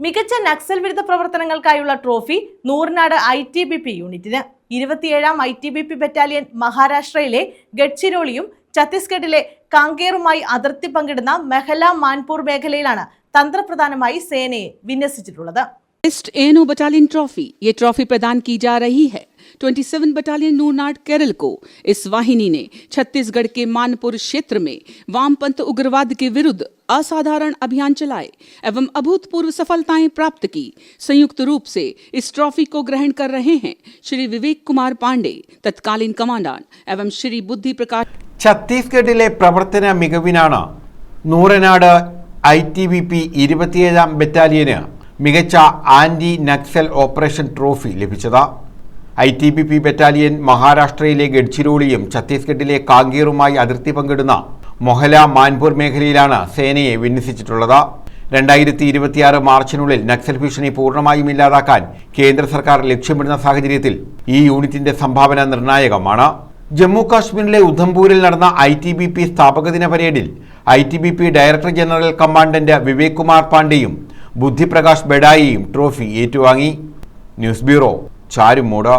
മികച്ച നക്സൽ വിരുദ്ധ പ്രവർത്തനങ്ങൾക്കായുള്ള trophy Nooranad I T B P യൂണിറ്റിന് ഇരുപത്തിയേഴാം I T B P battalion മഹാരാഷ്ട്രയിലെ ഗഡ്ചിരോളിയും ഛത്തീസ്ഗഡിലെ കാങ്കേറുമായി അതിർത്തി പങ്കിടുന്ന മെഹല മാൻപൂർ മേഖലയിലാണ് തന്ത്രപ്രധാനമായി സേനയെ വിന്യസിച്ചിട്ടുള്ളത് ईस्ट एएनओ बटालियन ट्रॉफी ये ट्रॉफी प्रदान की जा रही है 27 बटालियन नूरनाड केरल को इस वाहिनी ने छत्तीसगढ़ के मानपुर क्षेत्र में वामपंथ उग्रवाद के विरुद्ध असाधारण अभियान चलाए एवं अभूतपूर्व सफलताएं प्राप्त की संयुक्त रूप से इस ट्रॉफी को ग्रहण कर रहे हैं श्री विवेक कुमार पांडे तत्कालीन कमांडेंट एवं श्री बुद्धि प्रकाश ഛത്തീസ്ഗഡിലെ പ്രവർത്തന മികവിനാണ് Nooranad I T B P ഇരുപത്തിയേഴാം ബറ്റാലിയന് മികച്ച ആന്റി നക്സൽ ഓപ്പറേഷൻ ട്രോഫി ലഭിച്ചത് I T B P battalion മഹാരാഷ്ട്രയിലെ ഗഡ്ചിരോളിയും ഛത്തീസ്ഗഡിലെ കാങ്കീറുമായി അതിർത്തി പങ്കിടുന്ന മൊഹല മാൻപൂർ മേഖലയിലാണ് സേനയെ വിന്യസിച്ചിട്ടുള്ളത്. രണ്ടായിരത്തി ഇരുപത്തിയാറ് മാർച്ചിനുള്ളിൽ നക്സൽ ഭീഷണി പൂർണമായും ഇല്ലാതാക്കാൻ കേന്ദ്ര സർക്കാർ ലക്ഷ്യമിടുന്ന സാഹചര്യത്തിൽ ഈ യൂണിറ്റിന്റെ സംഭാവന നിർണായകമാണ്. ജമ്മു കാശ്മീരിലെ ഉധംപൂരിൽ നടന്ന ഐ ടി ബി പി സ്ഥാപക ദിന പരേഡിൽ I T B P director general commandant Vivek Kumar പാണ്ഡെയും Buddhiprakash ബെഡായിയും ട്രോഫി ഏറ്റുവാങ്ങി. News bureau Charummood